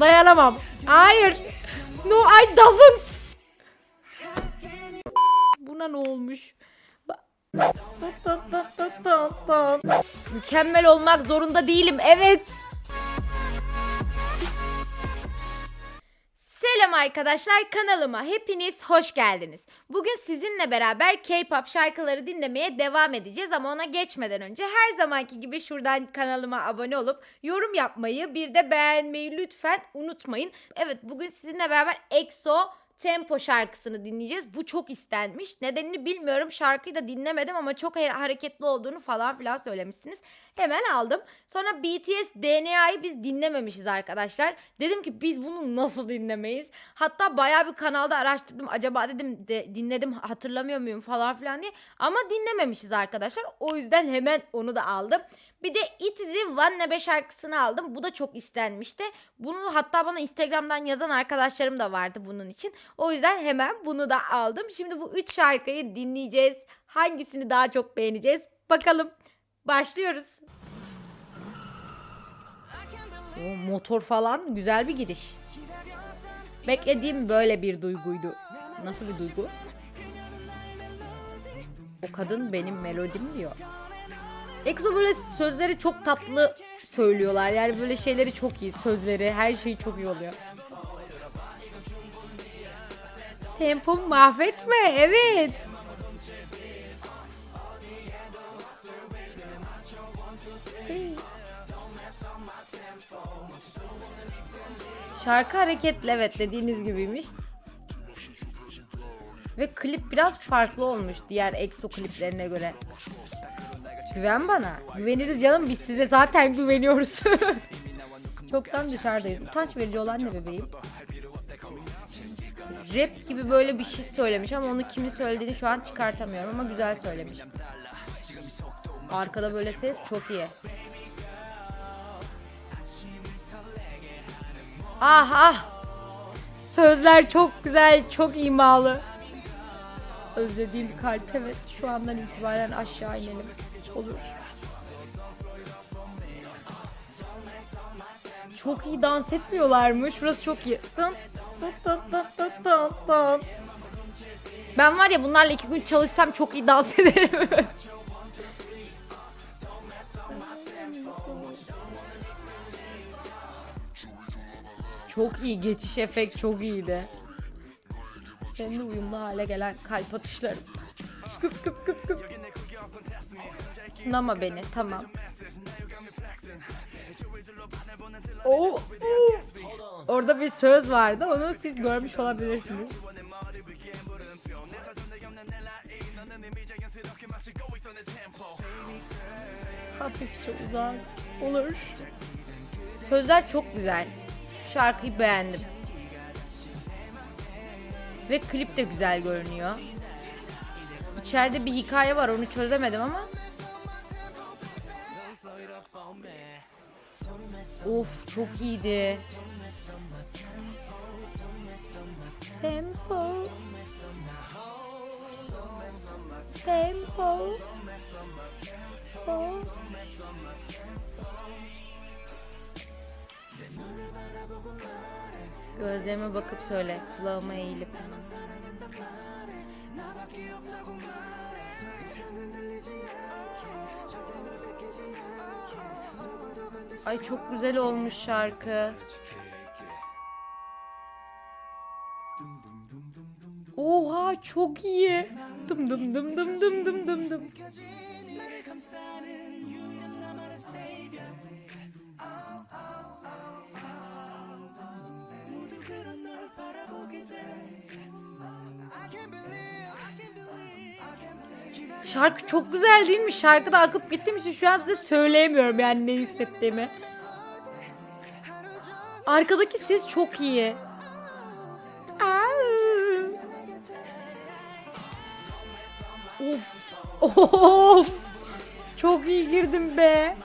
Dayanamam. Hayır. No I doesn't. Buna ne olmuş? Mükemmel olmak zorunda değilim. Evet. Selam arkadaşlar kanalıma hepiniz hoş geldiniz. Bugün sizinle beraber K-pop şarkıları dinlemeye devam edeceğiz ama ona geçmeden önce her zamanki gibi şuradan kanalıma abone olup yorum yapmayı bir de beğenmeyi lütfen unutmayın. Evet bugün sizinle beraber EXO Tempo şarkısını dinleyeceğiz. Bu çok istenmiş. Nedenini bilmiyorum. Şarkıyı da dinlemedim ama çok ha- hareketli olduğunu falan filan söylemişsiniz. Hemen aldım. Sonra BTS DNA'yı biz dinlememişiz arkadaşlar. Dedim ki biz bunu nasıl dinlemeyiz? Hatta bayağı bir kanalda araştırdım. Acaba dedim de, dinledim hatırlamıyor muyum falan filan diye. Ama dinlememişiz arkadaşlar. O yüzden hemen onu da aldım. Bir de Itzy Vannebe şarkısını aldım. Bu da çok istenmişti. Bunu hatta bana Instagram'dan yazan arkadaşlarım da vardı bunun için. O yüzden hemen bunu da aldım. Şimdi bu üç şarkıyı dinleyeceğiz. Hangisini daha çok beğeneceğiz? Bakalım. Başlıyoruz. O motor falan güzel bir giriş. Beklediğim böyle bir duyguydu. Nasıl bir duygu? O kadın benim melodim diyor. EXO böyle sözleri çok tatlı söylüyorlar. Yani böyle şeyleri çok iyi. Sözleri, her şeyi çok iyi oluyor. Tempo mahvetme. Evet. Şarkı hareketli evet dediğiniz gibiymiş. Ve klip biraz farklı olmuş diğer EXO kliplerine göre. Güven bana. Güveniriz canım biz size zaten güveniyoruz. Çoktan dışarıdayız. Utanç verici olan ne bebeğim? Rap gibi böyle bir şey söylemiş ama onu kimin söylediğini şu an çıkartamıyorum ama güzel söylemiş. Arkada böyle ses çok iyi. Ah ah. Sözler çok güzel, çok imalı. Özlediğim kalp evet şu andan itibaren aşağı inelim. Olur. Çok iyi dans etmiyorlarmış. Şurası çok iyi. Dın, dın, dın, dın, dın, dın. Ben var ya bunlarla iki gün çalışsam çok iyi dans ederim. Çok iyi geçiş efekt çok iyiydi. Seninle uyumlu hale gelen kalp atışları. Kıp kıp kıp kıp. Sınama beni tamam. Oo. Orada bir söz vardı onu siz görmüş olabilirsiniz. Hafifçe uzak olur. Sözler çok güzel. Şarkıyı beğendim. Ve klip de güzel görünüyor. İçeride bir hikaye var onu çözemedim ama. Of çok iyiydi. Tempo. Tempo. Tempo. Gözlerime bakıp söyle, kulağıma eğilip. Ay çok güzel olmuş şarkı. Oha çok iyi. Dım dım dım dım dım dım dım dım. Şarkı çok güzel değil mi? Şarkıda akıp gittiğim için şu an size söyleyemiyorum yani ne hissettiğimi. Arkadaki ses çok iyi. Of. Of. Çok iyi girdim be.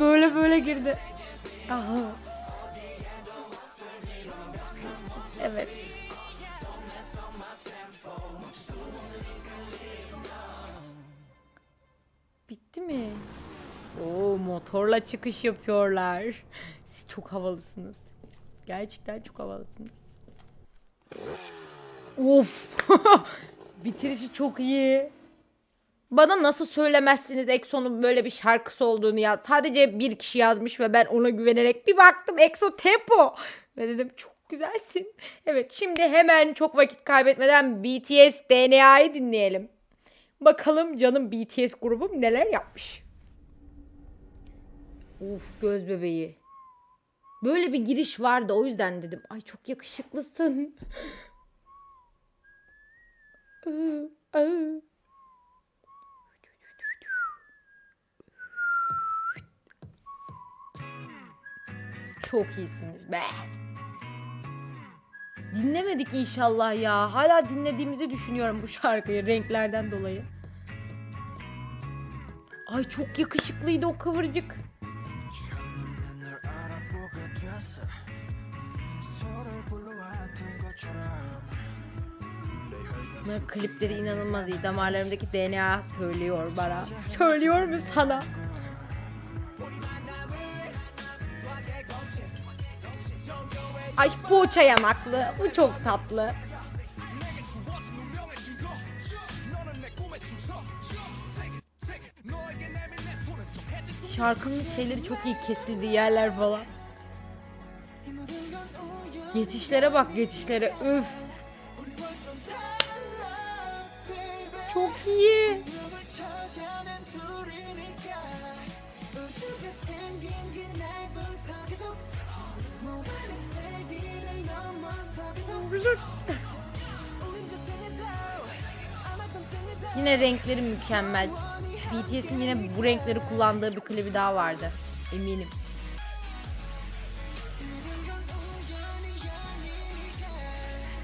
Böyle böyle girdi. Aha. Evet. Motorla çıkış yapıyorlar. Siz çok havalısınız. Gerçekten çok havalısınız. Of. Bitirişi çok iyi. Bana nasıl söylemezsiniz Exo'nun böyle bir şarkısı olduğunu ya. Sadece bir kişi yazmış ve ben ona güvenerek bir baktım Exo Tempo. Ve dedim çok güzelsin. Evet şimdi hemen çok vakit kaybetmeden BTS DNA'yı dinleyelim. Bakalım canım BTS grubum neler yapmış. Uf göz bebeği. Böyle bir giriş vardı o yüzden dedim. Ay çok yakışıklısın. Çok iyisiniz be. Dinlemedik inşallah ya. Hala dinlediğimizi düşünüyorum bu şarkıyı renklerden dolayı. Ay çok yakışıklıydı o kıvırcık. Bunların klipleri inanılmaz iyi. Damarlarımdaki DNA söylüyor bana. Söylüyor mu sana? Ay poğaça yanaklı. Bu çok tatlı. Şarkının şeyleri çok iyi kesildi yerler falan. Geçişlere bak geçişlere. Üf. Çok iyi. Güzel. Yine renkleri mükemmel. BTS'in yine bu renkleri kullandığı bir klibi daha vardı. Eminim.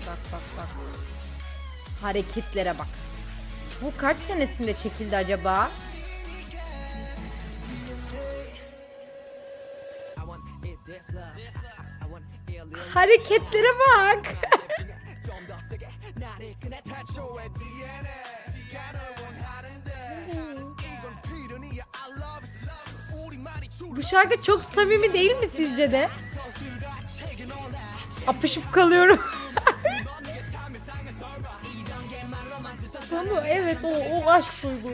Bak bak bak. Hareketlere bak. Bu kaç senesinde çekildi acaba? Hareketlere bak. Bu şarkı çok samimi değil mi sizce de? Apışıp kalıyorum. O, o aşk duygu.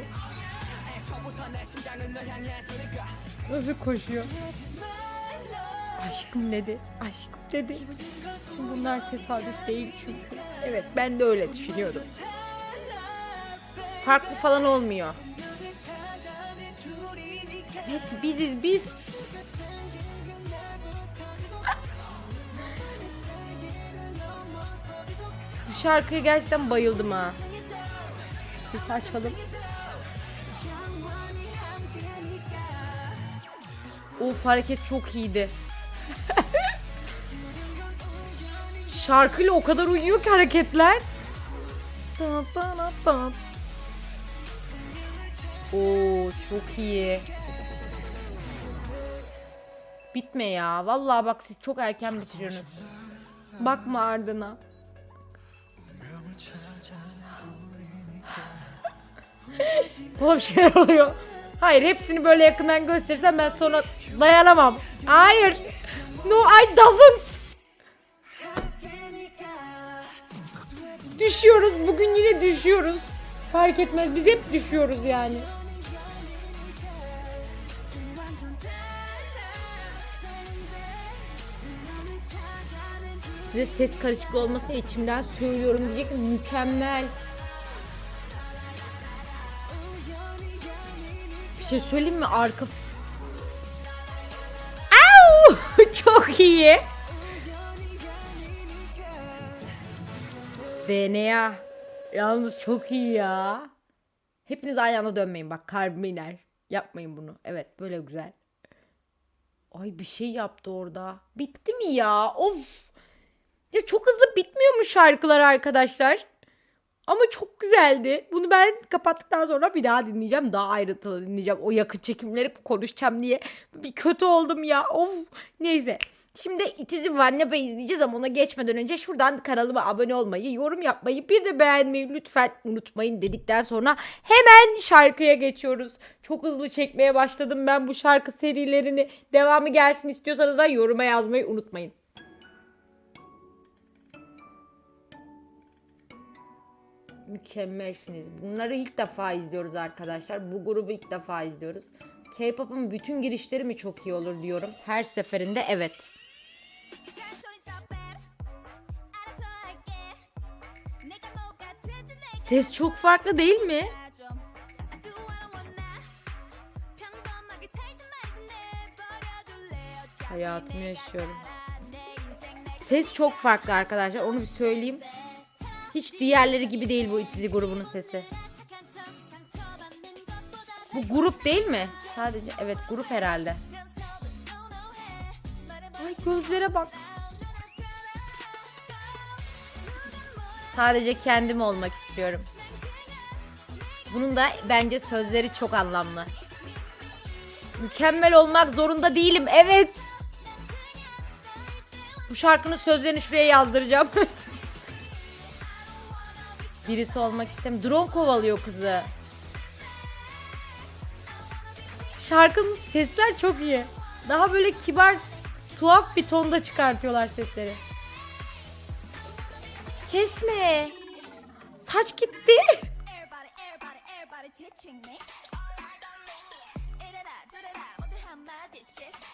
Nasıl koşuyor? Aşkım dedi. Aşkım dedi. Şimdi bunlar tesadüf değil çünkü. Evet ben de öyle düşünüyordum. Farklı falan olmuyor. Evet biziz biz. Bu şarkıya gerçekten bayıldım ha. Sesi açalım. Of hareket çok iyiydi. Şarkıyla o kadar uyuyor ki hareketler. Oo çok iyi. Bitme ya. Vallahi bak siz çok erken bitiriyorsunuz. Bakma ardına. Bir şeyler oluyor. Hayır hepsini böyle yakından gösterirsem ben sonra dayanamam. Hayır. No I doesn't. Düşüyoruz. Bugün yine düşüyoruz. Fark etmez. Biz hep düşüyoruz yani. Size ses karışıklığı olmasına içimden söylüyorum diyecek mükemmel. Şey söyleyeyim mi? Arka... Au! Çok iyi. DNA. Yalnız çok iyi ya. Hepiniz aynı anda dönmeyin bak kalbime iner. Yapmayın bunu. Evet böyle güzel. Ay bir şey yaptı orada. Bitti mi ya? Of. Ya çok hızlı bitmiyor mu şarkılar arkadaşlar? Ama çok güzeldi. Bunu ben kapattıktan sonra bir daha dinleyeceğim. Daha ayrıntılı dinleyeceğim. O yakın çekimleri konuşacağım diye. Bir kötü oldum ya. Of. Neyse. Şimdi İtizi Vannepa izleyeceğiz ama ona geçmeden önce şuradan kanalıma abone olmayı, yorum yapmayı, bir de beğenmeyi lütfen unutmayın dedikten sonra hemen şarkıya geçiyoruz. Çok hızlı çekmeye başladım ben bu şarkı serilerini. Devamı gelsin istiyorsanız da yoruma yazmayı unutmayın. Mükemmelsiniz. Bunları ilk defa izliyoruz arkadaşlar. Bu grubu ilk defa izliyoruz. K-pop'un bütün girişleri mi çok iyi olur diyorum. Her seferinde evet. Ses çok farklı değil mi? Hayatımı yaşıyorum. Ses çok farklı arkadaşlar. Onu bir söyleyeyim. Hiç diğerleri gibi değil bu itizi grubunun sesi. Bu grup değil mi? Sadece evet grup herhalde. Ay gözlere bak. Sadece kendim olmak istiyorum. Bunun da bence sözleri çok anlamlı. Mükemmel olmak zorunda değilim. Evet. Bu şarkının sözlerini şuraya yazdıracağım. Birisi olmak istem. Drone kovalıyor kızı. Şarkının sesler çok iyi. Daha böyle kibar, tuhaf bir tonda çıkartıyorlar sesleri. Kesme. Saç gitti.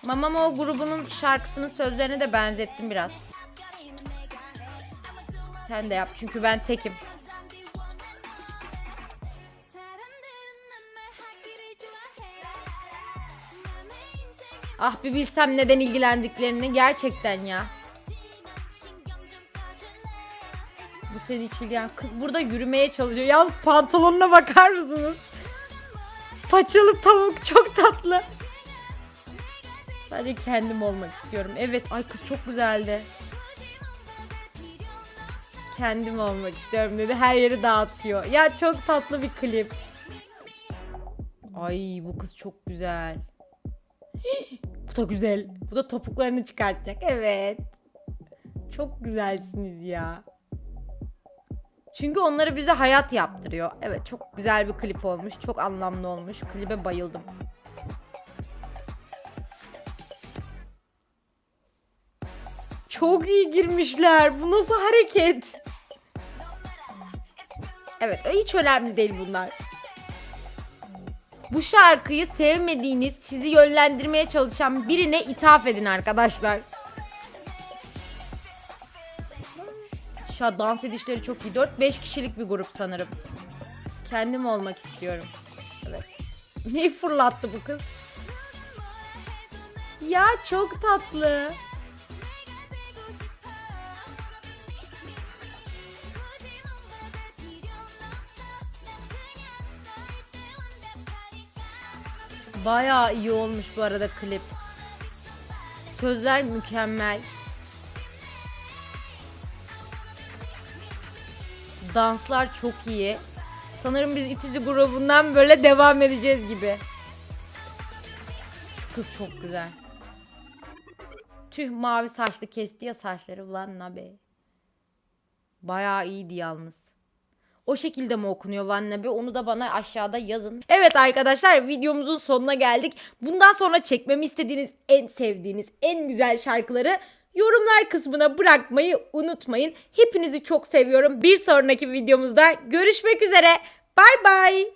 Mamamo grubunun şarkısının sözlerini de benzettim biraz. Sen de yap çünkü ben tekim. Ah bir bilsem neden ilgilendiklerini gerçekten ya. Bu seni hiç. Kız burada yürümeye çalışıyor. Yalnız pantolonuna bakar mısınız? Paçalı tavuk çok tatlı. Sadece kendim olmak istiyorum. Evet ay kız çok güzeldi. Kendim olmak istiyorum dedi. Her yeri dağıtıyor. Ya çok tatlı bir klip. Ay bu kız çok güzel. bu da güzel. Bu da topuklarını çıkartacak. Evet. Çok güzelsiniz ya. Çünkü onları bize hayat yaptırıyor. Evet çok güzel bir klip olmuş. Çok anlamlı olmuş. Klibe bayıldım. Çok iyi girmişler. Bu nasıl hareket? Evet hiç önemli değil bunlar. Bu şarkıyı sevmediğiniz, sizi yönlendirmeye çalışan birine ithaf edin arkadaşlar. Şa dans edişleri çok iyi. 4-5 kişilik bir grup sanırım. Kendim olmak istiyorum. Evet. Neyi fırlattı bu kız? Ya çok tatlı. Bayağı iyi olmuş bu arada klip. Sözler mükemmel. Danslar çok iyi. Sanırım biz itici grubundan böyle devam edeceğiz gibi. Kız çok güzel. Tüh mavi saçlı kesti ya saçları ulan nabe. Bayağı iyiydi yalnız. O şekilde mi okunuyor Vannabe? Onu da bana aşağıda yazın. Evet arkadaşlar videomuzun sonuna geldik. Bundan sonra çekmemi istediğiniz en sevdiğiniz en güzel şarkıları yorumlar kısmına bırakmayı unutmayın. Hepinizi çok seviyorum. Bir sonraki videomuzda görüşmek üzere. Bay bay.